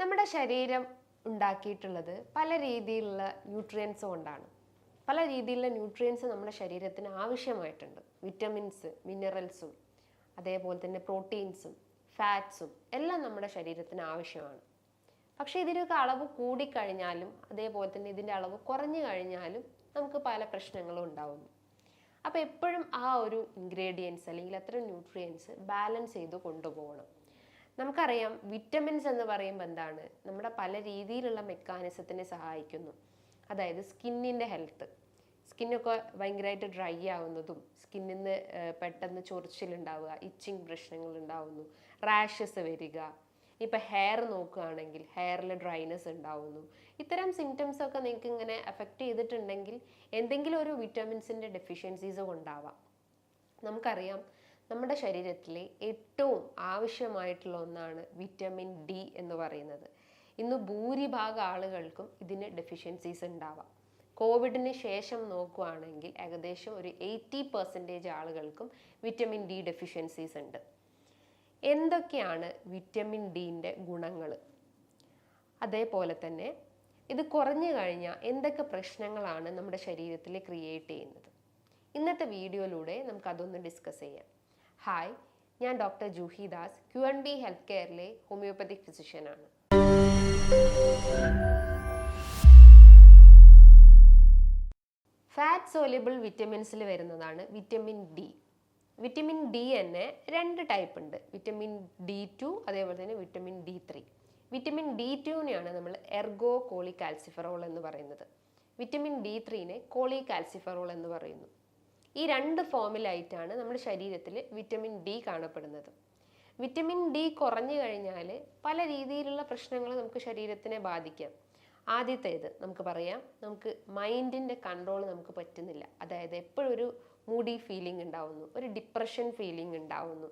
നമ്മുടെ ശരീരം ഉണ്ടാക്കിയിട്ടുള്ളത് പല രീതിയിലുള്ള ന്യൂട്രിയൻസ് കൊണ്ടാണ്. പല രീതിയിലുള്ള ന്യൂട്രിയൻസ് നമ്മുടെ ശരീരത്തിന് ആവശ്യമായിട്ടുണ്ട്. വിറ്റമിൻസ് മിനറൽസും അതേപോലെ തന്നെ പ്രോട്ടീൻസും ഫാറ്റ്സും എല്ലാം നമ്മുടെ ശരീരത്തിന് ആവശ്യമാണ്. പക്ഷേ ഇതിനൊക്കെ അളവ് കൂടിക്കഴിഞ്ഞാലും അതേപോലെ തന്നെ ഇതിന്റെ അളവ് കുറഞ്ഞു കഴിഞ്ഞാലും നമുക്ക് പല പ്രശ്നങ്ങളും ഉണ്ടാവുന്നു. അപ്പോൾ എപ്പോഴും ആ ഒരു ഇൻഗ്രീഡിയൻസ് അല്ലെങ്കിൽ അത്തരം ന്യൂട്രിയൻസ് ബാലൻസ് ചെയ്ത് കൊണ്ടുപോകണം. നമുക്കറിയാം വിറ്റമിൻസ് എന്ന് പറയുമ്പോൾ എന്താണ്? നമ്മുടെ പല രീതിയിലുള്ള മെക്കാനിസത്തിനെ സഹായിക്കുന്നു. അതായത് സ്കിന്നിന്റെ ഹെൽത്ത് സ്കിന്നൊക്കെ ഭയങ്കരമായിട്ട് ഡ്രൈ ആവുന്നതും സ്കിന്നിൽ നിന്ന് പെട്ടെന്ന് ചൊറിച്ചിലുണ്ടാവുക ഇച്ചിങ് പ്രശ്നങ്ങൾ ഉണ്ടാവുന്നു റാഷസ് വരിക. ഇപ്പം ഹെയർ നോക്കുകയാണെങ്കിൽ ഹെയറിൽ ഡ്രൈനെസ് ഉണ്ടാവുന്നു. ഇത്തരം സിംറ്റംസ് ഒക്കെ നിങ്ങൾക്ക് ഇങ്ങനെ എഫക്റ്റ് ചെയ്തിട്ടുണ്ടെങ്കിൽ എന്തെങ്കിലും ഒരു വിറ്റമിൻസിന്റെ ഡെഫിഷ്യൻസീസ് കൊണ്ടാവാം. നമുക്കറിയാം നമ്മുടെ ശരീരത്തിലെ ഏറ്റവും ആവശ്യമായിട്ടുള്ള ഒന്നാണ് വിറ്റമിൻ ഡി എന്ന് പറയുന്നത്. ഇന്ന് ഭൂരിഭാഗം ആളുകൾക്കും ഇതിന് ഡെഫിഷ്യൻസീസ് ഉണ്ടാവാം. കോവിഡിന് ശേഷം നോക്കുകയാണെങ്കിൽ ഏകദേശം ഒരു എയ്റ്റി പെർസെന്റേജ് ആളുകൾക്കും വിറ്റമിൻ ഡി ഡെഫിഷ്യൻസീസ് ഉണ്ട്. എന്തൊക്കെയാണ് വിറ്റമിൻ ഡിന്റെ ഗുണങ്ങൾ അതേപോലെ തന്നെ ഇത് കുറഞ്ഞു കഴിഞ്ഞാൽ എന്തൊക്കെ പ്രശ്നങ്ങളാണ് നമ്മുടെ ശരീരത്തിൽ ക്രിയേറ്റ് ചെയ്യുന്നത്? ഇന്നത്തെ വീഡിയോയിലൂടെ നമുക്കതൊന്ന് ഡിസ്കസ് ചെയ്യാം. ഹായ് ഞാൻ doctor Juhi Das Q N B health കെയറിലെ homeopathic ഫിസിഷ്യനാണ് ഫാറ്റ് സോലിബിൾ വിറ്റമിൻസിൽ വരുന്നതാണ് വിറ്റമിൻ ഡി വിറ്റമിൻ ഡി തന്നെ രണ്ട് ടൈപ്പ് ഉണ്ട്. വിറ്റമിൻ ഡി ടു അതേപോലെ തന്നെ vitamin D three vitamin D ടുവിനെയാണ് നമ്മൾ എർഗോ കോളി കാൽസിഫറോൾ എന്ന് പറയുന്നത്. വിറ്റമിൻ ഡി ത്രീനെ കോളി കാൽസിഫറോൾ എന്ന് പറയുന്നു. ഈ രണ്ട് ഫോമിലായിട്ടാണ് നമ്മുടെ ശരീരത്തിൽ വിറ്റമിൻ ഡി കാണപ്പെടുന്നത്. വിറ്റമിൻ ഡി കുറഞ്ഞു കഴിഞ്ഞാൽ പല രീതിയിലുള്ള പ്രശ്നങ്ങൾ നമുക്ക് ശരീരത്തിനെ ബാധിക്കാം. ആദ്യത്തേത് നമുക്ക് പറയാം നമുക്ക് മൈൻഡിന്റെ കൺട്രോൾ നമുക്ക് പറ്റുന്നില്ല. അതായത് എപ്പോഴും ഒരു മൂഡി ഫീലിംഗ് ഉണ്ടാവുന്നു ഒരു ഡിപ്രഷൻ ഫീലിംഗ് ഉണ്ടാവുന്നു.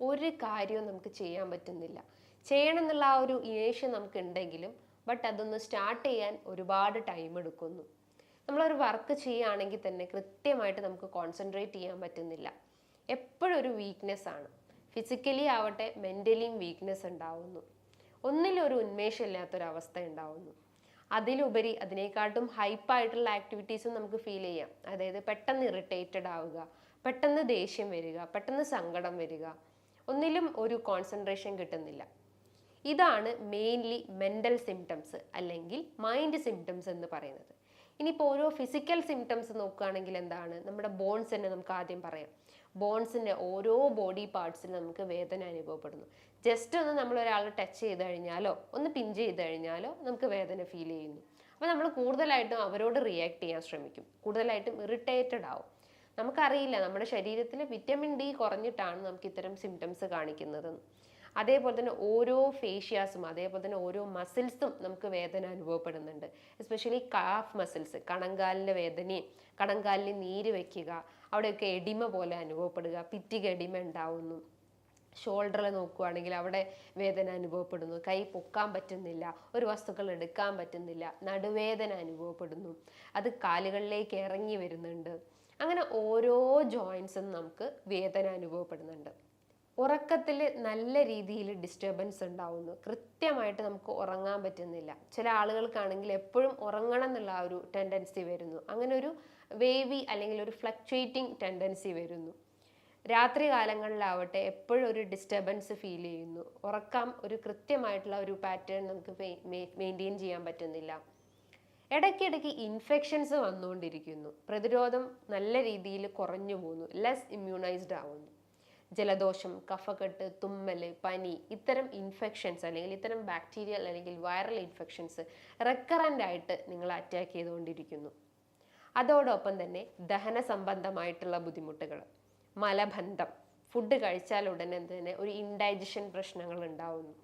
ഒരു കാര്യവും നമുക്ക് ചെയ്യാൻ പറ്റുന്നില്ല. ചെയ്യണം എന്നുള്ള ആ ഒരു ഇനേഷ്യം നമുക്ക് ഉണ്ടെങ്കിലും ബട്ട് അതൊന്ന് സ്റ്റാർട്ട് ചെയ്യാൻ ഒരുപാട് ടൈം എടുക്കുന്നു. നമ്മളൊരു വർക്ക് ചെയ്യുകയാണെങ്കിൽ തന്നെ കൃത്യമായിട്ട് നമുക്ക് കോൺസെൻട്രേറ്റ് ചെയ്യാൻ പറ്റുന്നില്ല. എപ്പോഴും ഒരു വീക്ക്നെസ് ആണ്. ഫിസിക്കലി ആവട്ടെ മെന്റലിയും വീക്ക്നെസ് ഉണ്ടാവുന്നു. ഒന്നിലൊരു ഒരു ഉന്മേഷം ഇല്ലാത്തൊരവസ്ഥ ഉണ്ടാവുന്നു. അതിലുപരി അതിനേക്കാട്ടും ഹൈപ്പായിട്ടുള്ള ആക്ടിവിറ്റീസും നമുക്ക് ഫീൽ ചെയ്യാം. അതായത് പെട്ടെന്ന് ഇറിറ്റേറ്റഡ് ആവുക പെട്ടെന്ന് ദേഷ്യം വരിക പെട്ടെന്ന് സങ്കടം വരിക. ഒന്നിലും ഒരു കോൺസെൻട്രേഷൻ കിട്ടുന്നില്ല. ഇതാണ് മെയിൻലി മെന്റൽ സിംറ്റംസ് അല്ലെങ്കിൽ മൈൻഡ് സിംറ്റംസ് എന്ന് പറയുന്നത്. ഇനിയിപ്പോൾ ഓരോ ഫിസിക്കൽ സിംറ്റംസ് നോക്കുകയാണെങ്കിൽ എന്താണ്? നമ്മുടെ ബോൺസ് തന്നെ നമുക്ക് ആദ്യം പറയാം. ബോൺസിന്റെ ഓരോ ബോഡി പാർട്സിലും നമുക്ക് വേദന അനുഭവപ്പെടുന്നു. ജസ്റ്റ് ഒന്ന് നമ്മൾ ഒരാളെ ടച്ച് ചെയ്ത് കഴിഞ്ഞാലോ ഒന്ന് പിഞ്ച് ചെയ്ത് കഴിഞ്ഞാലോ നമുക്ക് വേദന ഫീൽ ചെയ്യുന്നു. അപ്പോൾ നമ്മൾ കൂടുതലായിട്ടും അവരോട് റിയാക്ട് ചെയ്യാൻ ശ്രമിക്കും. കൂടുതലായിട്ടും ഇറിറ്റേറ്റഡ് ആവും. നമുക്കറിയില്ല നമ്മുടെ ശരീരത്തിൽ വിറ്റമിൻ ഡി കുറഞ്ഞിട്ടാണ് നമുക്ക് ഇത്തരം സിംറ്റംസ് കാണിക്കുന്നതെന്ന് അതേപോലെ തന്നെ ഓരോ ഫേഷ്യാസും അതേപോലെ തന്നെ ഓരോ മസിൽസും നമുക്ക് വേദന അനുഭവപ്പെടുന്നുണ്ട്. എസ്പെഷ്യലി കാഫ് മസിൽസ് കണങ്കാലിന്റെ വേദനയും കണങ്കാലിൽ നീര് വയ്ക്കുക അവിടെയൊക്കെ എഡിമ പോലെ അനുഭവപ്പെടുക പിറ്റിക എഡിമ ഉണ്ടാവുന്നു. ഷോൾഡറിൽ നോക്കുകയാണെങ്കിൽ അവിടെ വേദന അനുഭവപ്പെടുന്നു. കൈ പൊക്കാൻ പറ്റുന്നില്ല ഒരു വസ്തുക്കൾ എടുക്കാൻ പറ്റുന്നില്ല നടുവേദന അനുഭവപ്പെടുന്നു. അത് കാലുകളിലേക്ക് ഇറങ്ങി വരുന്നുണ്ട്. അങ്ങനെ ഓരോ ജോയിൻസും നമുക്ക് വേദന അനുഭവപ്പെടുന്നുണ്ട്. ഉറക്കത്തിൽ നല്ല രീതിയിൽ ഡിസ്റ്റർബൻസ് ഉണ്ടാവുന്നു. കൃത്യമായിട്ട് നമുക്ക് ഉറങ്ങാൻ പറ്റുന്നില്ല. ചില ആളുകൾക്കാണെങ്കിൽ എപ്പോഴും ഉറങ്ങണം എന്നുള്ള ഒരു ടെൻഡൻസി വരുന്നു. അങ്ങനെ ഒരു വേവി അല്ലെങ്കിൽ ഒരു ഫ്ലക്ച്വേറ്റിംഗ് ടെൻഡൻസി വരുന്നു. രാത്രി കാലങ്ങളിലാവട്ടെ എപ്പോഴും ഒരു ഡിസ്റ്റർബൻസ് ഫീൽ ചെയ്യുന്നു. ഉറക്കം ഒരു കൃത്യമായിട്ടുള്ള ഒരു പാറ്റേൺ നമുക്ക് മെയിന്റെയിൻ ചെയ്യാൻ പറ്റുന്നില്ല. ഇടയ്ക്കിടയ്ക്ക് ഇൻഫെക്ഷൻസ് വന്നുകൊണ്ടിരിക്കുന്നു. പ്രതിരോധം നല്ല രീതിയിൽ കുറഞ്ഞു പോകുന്നു. ലെസ് ഇമ്മ്യൂണൈസ്ഡ് ആവുന്നു. ജലദോഷം കഫക്കെട്ട് തുമ്മൽ പനി ഇത്തരം ഇൻഫെക്ഷൻസ് അല്ലെങ്കിൽ ഇത്തരം ബാക്ടീരിയൽ അല്ലെങ്കിൽ വൈറൽ ഇൻഫെക്ഷൻസ് റെക്കറന്റ് ആയിട്ട് നിങ്ങൾ അറ്റാക്ക് ചെയ്തുകൊണ്ടിരിക്കുന്നു. അതോടൊപ്പം തന്നെ ദഹന സംബന്ധമായിട്ടുള്ള ബുദ്ധിമുട്ടുകൾ മലബന്ധം ഫുഡ് കഴിച്ചാൽ ഉടനെ തന്നെ ഒരു ഇൻഡൈജഷൻ പ്രശ്നങ്ങൾ ഉണ്ടാവുന്നു.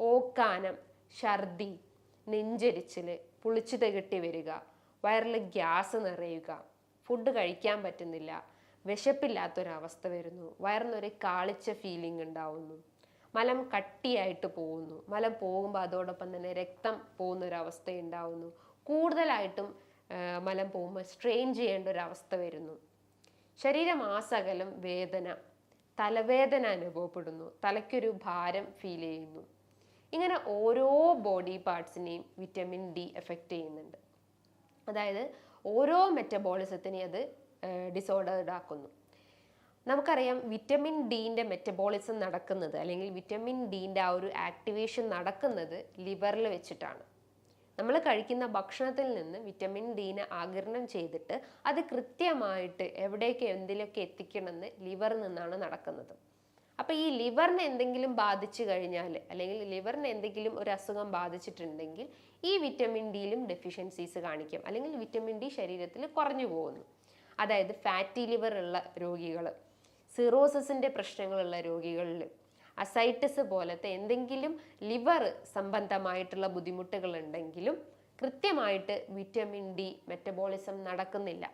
ഓക്കാനം ഛർദി നെഞ്ചരിച്ചിൽ പുളിച്ചു തികട്ടി വരിക വയറിൽ ഗ്യാസ് നിറയുക ഫുഡ് കഴിക്കാൻ പറ്റുന്നില്ല വിശപ്പില്ലാത്തൊരവസ്ഥ വരുന്നു. വയറിനൊരു കാളിച്ച ഫീലിംഗ് ഉണ്ടാവുന്നു. മലം കട്ടിയായിട്ട് പോകുന്നു. മലം പോകുമ്പോൾ അതോടൊപ്പം തന്നെ രക്തം പോകുന്ന ഒരു അവസ്ഥ ഉണ്ടാവുന്നു. കൂടുതലായിട്ടും മലം പോകുമ്പോൾ സ്ട്രെയിൻ ചെയ്യേണ്ട ഒരു അവസ്ഥ വരുന്നു. ശരീരമാസകലം വേദന തലവേദന അനുഭവപ്പെടുന്നു. തലയ്ക്കൊരു ഭാരം ഫീൽ ചെയ്യുന്നു. ഇങ്ങനെ ഓരോ ബോഡി പാർട്സിനെയും വിറ്റമിൻ ഡി എഫക്റ്റ് ചെയ്യുന്നുണ്ട്. അതായത് ഓരോ മെറ്റബോളിസത്തിനെയും അത് ഡിസോർഡേർഡ് ആക്കുന്നു. നമുക്കറിയാം വിറ്റമിൻ ഡീന്റെ മെറ്റബോളിസം നടക്കുന്നത് അല്ലെങ്കിൽ വിറ്റമിൻ ഡീന്റെ ആ ഒരു ആക്ടിവേഷൻ നടക്കുന്നത് ലിവറിൽ വെച്ചിട്ടാണ്. നമ്മൾ കഴിക്കുന്ന ഭക്ഷണത്തിൽ നിന്ന് വിറ്റമിൻ ഡീനെ ആകിരണം ചെയ്തിട്ട് അത് കൃത്യമായിട്ട് എവിടേക്ക് എന്തിലൊക്കെ എത്തിക്കണമെന്ന് ലിവറിൽ നിന്നാണ് നടക്കുന്നത്. അപ്പോൾ ഈ ലിവറിനെ എന്തെങ്കിലും ബാധിച്ചു കഴിഞ്ഞാൽ അല്ലെങ്കിൽ ലിവറിന് എന്തെങ്കിലും ഒരു അസുഖം ബാധിച്ചിട്ടുണ്ടെങ്കിൽ ഈ വിറ്റമിൻ ഡിയിലും ഡെഫിഷ്യൻസീസ് കാണിക്കും. അല്ലെങ്കിൽ വിറ്റമിൻ ഡി ശരീരത്തിൽ കുറഞ്ഞു പോകുന്നു. അതായത് ഫാറ്റി ലിവർ ഉള്ള രോഗികൾ സിറോസിന്റെ പ്രശ്നങ്ങളുള്ള രോഗികളിൽ അസൈറ്റിസ് പോലത്തെ എന്തെങ്കിലും ലിവർ സംബന്ധമായിട്ടുള്ള ബുദ്ധിമുട്ടുകൾ ഉണ്ടെങ്കിലും കൃത്യമായിട്ട് വിറ്റമിൻ ഡി മെറ്റബോളിസം നടക്കുന്നില്ല.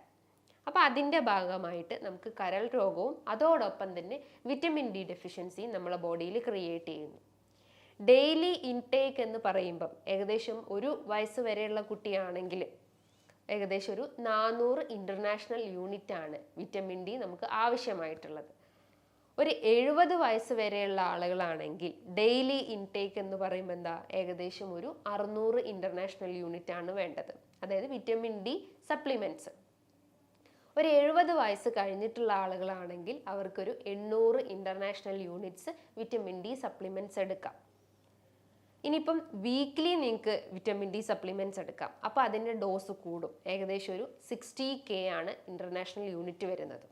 അപ്പോൾ അതിന്റെ ഭാഗമായിട്ട് നമുക്ക് കരൾ രോഗവും അതോടൊപ്പം തന്നെ വിറ്റമിൻ ഡി ഡെഫിഷ്യൻസിയും നമ്മളെ ബോഡിയിൽ ക്രിയേറ്റ് ചെയ്യുന്നു. ഡെയിലി ഇൻടേക്ക് എന്ന് പറയുമ്പം ഏകദേശം ഒരു വയസ്സ് വരെയുള്ള കുട്ടിയാണെങ്കിൽ ഏകദേശം ഒരു നാനൂറ് ഇന്റർനാഷണൽ യൂണിറ്റ് ആണ് വിറ്റമിൻ ഡി നമുക്ക് ആവശ്യമായിട്ടുള്ളത്. ഒരു എഴുപത് വയസ്സ് വരെയുള്ള ആളുകളാണെങ്കിൽ ഡെയിലി ഇൻടേക്ക് എന്ന് പറയുമ്പോൾ എന്താ? ഏകദേശം ഒരു അറുന്നൂറ് ഇന്റർനാഷണൽ യൂണിറ്റ് ആണ് വേണ്ടത്. അതായത് വിറ്റമിൻ ഡി സപ്ലിമെന്റ്സ് ഒരു എഴുപത് വയസ്സ് കഴിഞ്ഞിട്ടുള്ള ആളുകളാണെങ്കിൽ അവർക്കൊരു എണ്ണൂറ് international units vitamin D supplements എടുക്കാം. ഇനിയിപ്പം വീക്ക്ലി നിങ്ങൾക്ക് വിറ്റമിൻ ഡി സപ്ലിമെന്റ്സ് എടുക്കാം. അപ്പോൾ അതിന്റെ ഡോസ് കൂടും. ഏകദേശം ഒരു സിക്സ്റ്റി കെ ആണ് ഇന്റർനാഷണൽ യൂണിറ്റ് വരുന്നത്.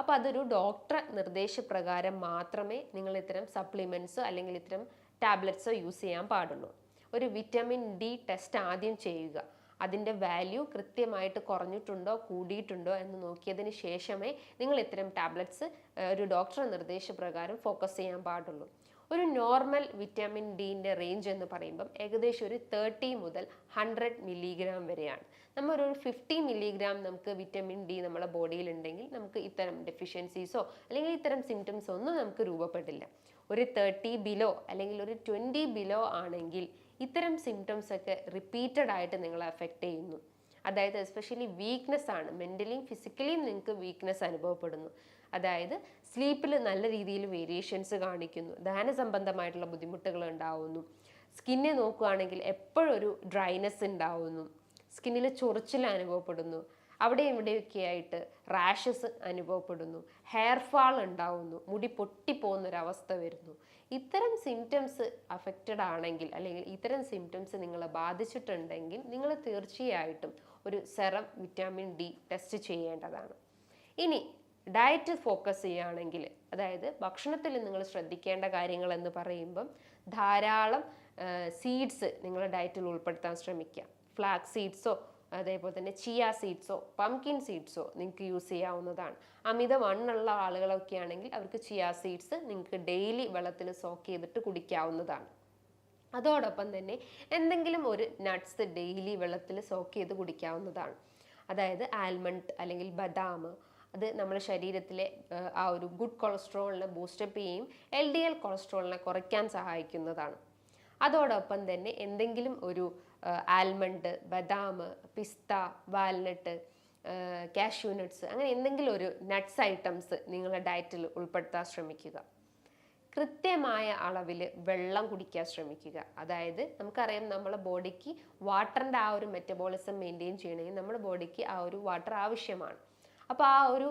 അപ്പോൾ അതൊരു ഡോക്ടർ നിർദ്ദേശപ്രകാരം മാത്രമേ നിങ്ങൾ ഇത്തരം സപ്ലിമെന്റ്സോ അല്ലെങ്കിൽ ഇത്തരം ടാബ്ലറ്റ്സോ യൂസ് ചെയ്യാൻ പാടുള്ളൂ. ഒരു വിറ്റമിൻ ഡി ടെസ്റ്റ് ആദ്യം ചെയ്യുക. അതിന്റെ വാല്യൂ കൃത്യമായിട്ട് കുറഞ്ഞിട്ടുണ്ടോ കൂടിയിട്ടുണ്ടോ എന്ന് നോക്കിയതിന് ശേഷമേ നിങ്ങൾ ഇത്തരം ടാബ്ലറ്റ്സ് ഒരു ഡോക്ടറുടെ നിർദ്ദേശപ്രകാരം ഫോക്കസ് ചെയ്യാൻ പാടുള്ളൂ. ഒരു നോർമൽ വിറ്റാമിൻ ഡിന്റെ റേഞ്ച് എന്ന് പറയുമ്പം ഏകദേശം ഒരു തേർട്ടി മുതൽ ഹൺഡ്രഡ് മില്ലിഗ്രാം വരെയാണ്. നമ്മൾ ഒരു ഫിഫ്റ്റി മില്ലിഗ്രാം നമുക്ക് വിറ്റാമിൻ ഡി നമ്മുടെ ബോഡിയിൽ ഉണ്ടെങ്കിൽ നമുക്ക് ഇത്തരം ഡെഫിഷ്യൻസീസോ അല്ലെങ്കിൽ ഇത്തരം സിംറ്റംസോ ഒന്നും നമുക്ക് രൂപപ്പെട്ടില്ല ഒരു തേർട്ടി ബിലോ അല്ലെങ്കിൽ ഒരു ട്വന്റി ബിലോ ആണെങ്കിൽ ഇത്തരം സിംറ്റംസ് ഒക്കെ റിപ്പീറ്റഡ് ആയിട്ട് നിങ്ങളെ അഫക്റ്റ് ചെയ്യുന്നു. അതായത് എസ്പെഷ്യലി വീക്ക്നെസ് ആണ്. മെന്റലിയും ഫിസിക്കലിയും നിങ്ങൾക്ക് വീക്ക്നെസ് അനുഭവപ്പെടുന്നു. അതായത് സ്ലീപ്പിൽ നല്ല രീതിയിൽ വേരിയേഷൻസ് കാണിക്കുന്നു. ദഹന സംബന്ധമായിട്ടുള്ള ബുദ്ധിമുട്ടുകൾ ഉണ്ടാവുന്നു. സ്കിന്നെ നോക്കുകയാണെങ്കിൽ എപ്പോഴൊരു ഡ്രൈനെസ് ഉണ്ടാവുന്നു. സ്കിന്നിൽ ചൊറിച്ചിൽ അനുഭവപ്പെടുന്നു. അവിടെയും ഇവിടെയൊക്കെ ആയിട്ട് റാഷസ് അനുഭവപ്പെടുന്നു. ഹെയർ ഫാൾ ഉണ്ടാവുന്നു. മുടി പൊട്ടിപ്പോകുന്നൊരവസ്ഥ വരുന്നു. ഇത്തരം സിംറ്റംസ് അഫക്റ്റഡ് ആണെങ്കിൽ അല്ലെങ്കിൽ ഇത്തരം സിംറ്റംസ് നിങ്ങളെ ബാധിച്ചിട്ടുണ്ടെങ്കിൽ നിങ്ങൾ തീർച്ചയായിട്ടും ഒരു സെറം വിറ്റാമിൻ ഡി ടെസ്റ്റ് ചെയ്യേണ്ടതാണ്. ഇനി ഡയറ്റ് ഫോക്കസ് ചെയ്യുകയാണെങ്കിൽ അതായത് ഭക്ഷണത്തിൽ നിങ്ങൾ ശ്രദ്ധിക്കേണ്ട കാര്യങ്ങൾ എന്ന് പറയുമ്പം ധാരാളം സീഡ്സ് നിങ്ങളുടെ ഡയറ്റിൽ ഉൾപ്പെടുത്താൻ ശ്രമിക്കുക. ഫ്ലാക്സ് സീഡ്സോ അതേപോലെ തന്നെ ചിയ സീഡ്സോ പംകിൻ സീഡ്സോ നിങ്ങൾക്ക് യൂസ് ചെയ്യാവുന്നതാണ്. അമിത വണ്ണുള്ള ആളുകളൊക്കെ ആണെങ്കിൽ അവർക്ക് ചിയ സീഡ്സ് നിങ്ങൾക്ക് ഡെയിലി വെള്ളത്തിൽ സോക്ക് ചെയ്തിട്ട് കുടിക്കാവുന്നതാണ്. അതോടൊപ്പം തന്നെ എന്തെങ്കിലും ഒരു നട്ട്സ് ഡെയിലി വെള്ളത്തിൽ സോക്ക് ചെയ്ത് കുടിക്കാവുന്നതാണ്. അതായത് ആൽമണ്ട് അല്ലെങ്കിൽ ബദാം അത് നമ്മുടെ ശരീരത്തിലെ ആ ഒരു ഗുഡ് കൊളസ്ട്രോളിനെ ബൂസ്റ്റപ്പ് ചെയ്യും എൽ ഡി എൽ കൊളസ്ട്രോളിനെ കുറയ്ക്കാൻ സഹായിക്കുന്നതാണ്. അതോടൊപ്പം തന്നെ എന്തെങ്കിലും ഒരു ആൽമണ്ട് ബദാം പിസ്ത വാൽനട്ട് കാഷ്യൂ നട്ട്സ് അങ്ങനെ എന്തെങ്കിലും ഒരു നട്ട്സ് ഐറ്റംസ് നിങ്ങളുടെ ഡയറ്റിൽ ഉൾപ്പെടുത്താൻ ശ്രമിക്കുക. കൃത്യമായ അളവിൽ വെള്ളം കുടിക്കാൻ ശ്രമിക്കുക. അതായത് നമുക്കറിയാം നമ്മളെ ബോഡിക്ക് വാട്ടറിന്റെ ആ ഒരു മെറ്റബോളിസം മെയിന്റെയിൻ ചെയ്യണമെങ്കിൽ നമ്മുടെ ബോഡിക്ക് ആ ഒരു വാട്ടർ ആവശ്യമാണ്. അപ്പോൾ ആ ഒരു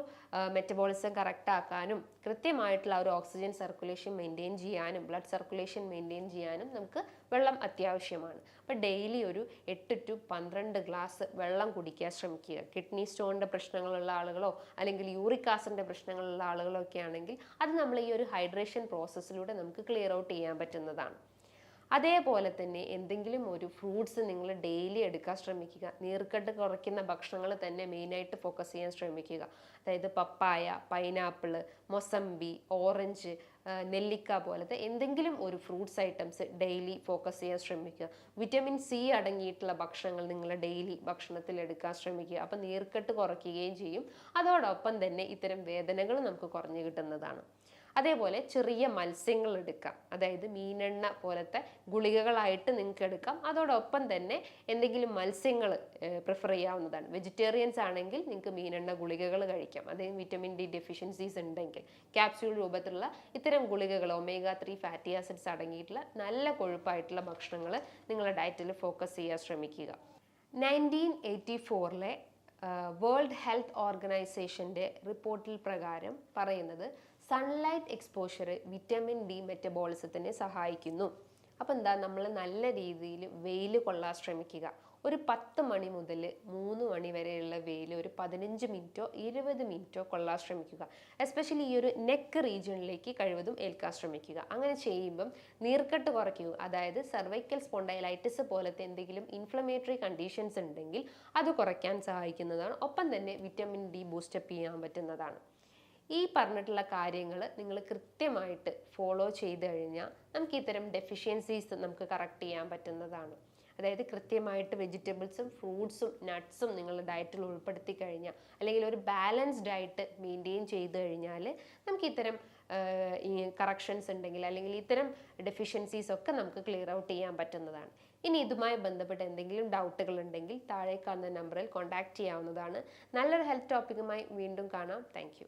മെറ്റബോളിസം കറക്റ്റ് ആക്കാനും കൃത്യമായിട്ടുള്ള ഒരു ഓക്സിജൻ സർക്കുലേഷൻ മെയിന്റെയിൻ ചെയ്യാനും ബ്ലഡ് സർക്കുലേഷൻ മെയിന്റെയിൻ ചെയ്യാനും നമുക്ക് വെള്ളം അത്യാവശ്യമാണ്. അപ്പോൾ ഡെയിലി ഒരു എട്ട് ടു പന്ത്രണ്ട് ഗ്ലാസ് വെള്ളം കുടിക്കാൻ ശ്രമിക്കുക. കിഡ്നി സ്റ്റോണിന്റെ പ്രശ്നങ്ങളുള്ള ആളുകളോ അല്ലെങ്കിൽ യൂറിക് ആസിഡിന്റെ പ്രശ്നങ്ങളുള്ള ആളുകളോ ഒക്കെ ആണെങ്കിൽ അത് നമ്മൾ ഈ ഒരു ഹൈഡ്രേഷൻ പ്രോസസ്സിലൂടെ നമുക്ക് ക്ലിയർ ഔട്ട് ചെയ്യാൻ പറ്റുന്നതാണ്. അതേപോലെ തന്നെ എന്തെങ്കിലും ഒരു ഫ്രൂട്ട്സ് നിങ്ങൾ ഡെയിലി എടുക്കാൻ ശ്രമിക്കുക. നീർക്കെട്ട് കുറയ്ക്കുന്ന ഭക്ഷണങ്ങൾ തന്നെ മെയിനായിട്ട് ഫോക്കസ് ചെയ്യാൻ ശ്രമിക്കുക. അതായത് പപ്പായ പൈനാപ്പിൾ മൊസമ്പി ഓറഞ്ച് നെല്ലിക്ക പോലത്തെ എന്തെങ്കിലും ഒരു ഫ്രൂട്ട്സ് ഐറ്റംസ് ഡെയിലി ഫോക്കസ് ചെയ്യാൻ ശ്രമിക്കുക. വിറ്റമിൻ സി അടങ്ങിയിട്ടുള്ള ഭക്ഷണങ്ങൾ നിങ്ങൾ ഡെയിലി ഭക്ഷണത്തിൽ എടുക്കാൻ ശ്രമിക്കുക. അപ്പം നീർക്കെട്ട് കുറയ്ക്കുകയും ചെയ്യും. അതോടൊപ്പം തന്നെ ഇത്തരം വേദനകൾ നമുക്ക് കുറഞ്ഞു കിട്ടുന്നതാണ്. അതേപോലെ ചെറിയ മത്സ്യങ്ങൾ എടുക്കാം. അതായത് മീനെണ്ണ പോലത്തെ ഗുളികകളായിട്ട് നിങ്ങൾക്ക് എടുക്കാം. അതോടൊപ്പം തന്നെ എന്തെങ്കിലും മത്സ്യങ്ങൾ പ്രിഫർ ചെയ്യാവുന്നതാണ്. വെജിറ്റേറിയൻസ് ആണെങ്കിൽ നിങ്ങൾക്ക് മീനെണ്ണ ഗുളികകൾ കഴിക്കാം. അതേ വിറ്റമിൻ ഡി ഡെഫിഷ്യൻസീസ് ഉണ്ടെങ്കിൽ. ക്യാപ്സ്യൂൾ രൂപത്തിലുള്ള ഇത്തരം ഗുളികകൾ ഒമേഗ ത്രീ ഫാറ്റി ആസിഡ്സ് അടങ്ങിയിട്ടുള്ള നല്ല കൊഴുപ്പായിട്ടുള്ള ഭക്ഷണങ്ങൾ നിങ്ങളുടെ ഡയറ്റിൽ ഫോക്കസ് ചെയ്യാൻ ശ്രമിക്കുക. നയന്റീൻ എയ്റ്റി ഫോറിലെ വേൾഡ് ഹെൽത്ത് ഓർഗനൈസേഷന്റെ റിപ്പോർട്ടിൽ പ്രകാരം പറയുന്നത് സൺലൈറ്റ് എക്സ്പോഷർ വിറ്റാമിൻ ഡി മെറ്റബോളിസത്തിനെ സഹായിക്കുന്നു. അപ്പോൾ എന്താ നമ്മൾ നല്ല രീതിയിൽ വെയിൽ കൊള്ളാൻ ശ്രമിക്കുക. ഒരു പത്ത് മണി മുതൽ മൂന്ന് മണി വരെയുള്ള വെയിൽ ഒരു പതിനഞ്ച് മിനിറ്റോ ഇരുപത് മിനിറ്റോ കൊള്ളാൻ ശ്രമിക്കുക. എസ്പെഷ്യലി ഈ ഒരു നെക്ക് റീജിയണിലേക്ക് കഴിവതും ഏൽക്കാൻ ശ്രമിക്കുക. അങ്ങനെ ചെയ്യുമ്പം നീർക്കെട്ട് കുറയ്ക്കുക അതായത് സർവൈക്കൽ സ്പോണ്ടൈലൈറ്റിസ് പോലത്തെ എന്തെങ്കിലും ഇൻഫ്ലമേറ്ററി കണ്ടീഷൻസ് ഉണ്ടെങ്കിൽ അത് കുറയ്ക്കാൻ സഹായിക്കുന്നതാണ്. ഒപ്പം തന്നെ വിറ്റമിൻ ഡി ബൂസ്റ്റപ്പ് ചെയ്യാൻ പറ്റുന്നതാണ്. ഈ പറഞ്ഞിട്ടുള്ള കാര്യങ്ങൾ നിങ്ങൾ കൃത്യമായിട്ട് ഫോളോ ചെയ്ത് കഴിഞ്ഞാൽ നമുക്ക് ഇത്തരം ഡെഫിഷ്യൻസീസ് നമുക്ക് കറക്റ്റ് ചെയ്യാൻ പറ്റുന്നതാണ്. അതായത് കൃത്യമായിട്ട് വെജിറ്റബിൾസും ഫ്രൂട്ട്സും നട്ട്സും നിങ്ങളുടെ ഡയറ്റിൽ ഉൾപ്പെടുത്തി കഴിഞ്ഞാൽ അല്ലെങ്കിൽ ഒരു ബാലൻസ്ഡ് ഡയറ്റ് മെയിന്റെയിൻ ചെയ്ത് കഴിഞ്ഞാൽ നമുക്ക് ഇത്തരം ഈ കറക്ഷൻസ് ഉണ്ടെങ്കിൽ അല്ലെങ്കിൽ ഇത്തരം ഡെഫിഷ്യൻസീസ് ഒക്കെ നമുക്ക് ക്ലിയർ ഔട്ട് ചെയ്യാൻ പറ്റുന്നതാണ്. ഇനി ഇതുമായി ബന്ധപ്പെട്ട് എന്തെങ്കിലും ഡൗട്ടുകൾ ഉണ്ടെങ്കിൽ താഴെ കാണുന്ന നമ്പറിൽ കോൺടാക്റ്റ് ചെയ്യാവുന്നതാണ്. നല്ലൊരു ഹെൽത്ത് ടോപ്പിക്കുമായി വീണ്ടും കാണാം. താങ്ക്